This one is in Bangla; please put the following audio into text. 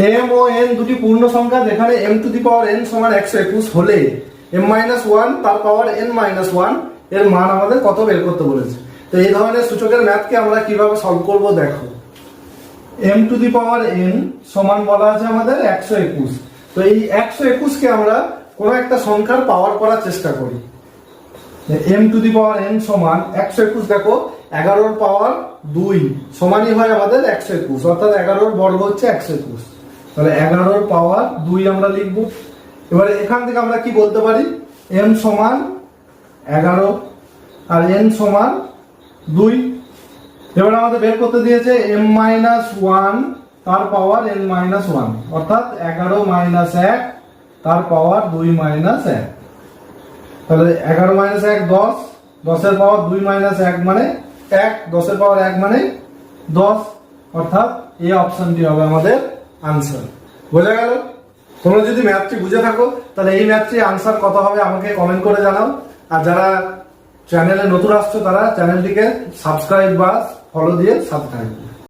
এম ও এন দুটি পূর্ণ সংখ্যা যেখানে m to the power n সমান একশো একুশ হলে এম মাইনাস ওয়ান তার পাওয়ার এন মাইনাস ওয়ানের মান আমাদের কত বের করতে বলেছে? তো এই ধরনের সূচকের ম্যাথকে আমরা কীভাবে সলভ করব দেখো। M to the power n সমান বলা আছে আমাদের একশো একুশ। তো এই একশো একুশকে আমরা কোনো একটা সংখ্যার পাওয়ার করার চেষ্টা করি। M to the power n সমান একশো একুশ, দেখো, এগারোর পাওয়ার দুই সমানই হয় আমাদের একশো একুশ, অর্থাৎ এগারোর বর্গ হচ্ছে একশো একুশ। তাহলে এগারোর পাওয়ার দুই আমরা লিখব। এবারে এখান থেকে আমরা কি বলতে পারি? এম সমান এগারো আর এন সমান দুই। এবার আমাদের বের করতে দিয়েছে এম মাইনাস ওয়ান তার পাওয়ার এন মাইনাস ওয়ান অর্থাৎ এগারো মাইনাস এক, তার পাওয়ার দুই মাইনাস এক। তাহলে এগারো মাইনাস এক, দশ। দশের পাওয়ার দুই মাইনাস এক মানে এক। দশের পাওয়ার এক মানে দশ। অর্থাৎ এই অপশনটি হবে আমাদের আনসার বোঝা গেল? তোমরা যদি ম্যাথটি বুঝে থাকো, তাহলে এই ম্যাথটি আনসার কত হবে আমাকে কমেন্ট করে জানাও। আর যারা চ্যানেলে নতুন আসছো, তারা চ্যানেলটিকে সাবস্ক্রাইব বা ফলো দিয়ে সাবস্ক্রাইব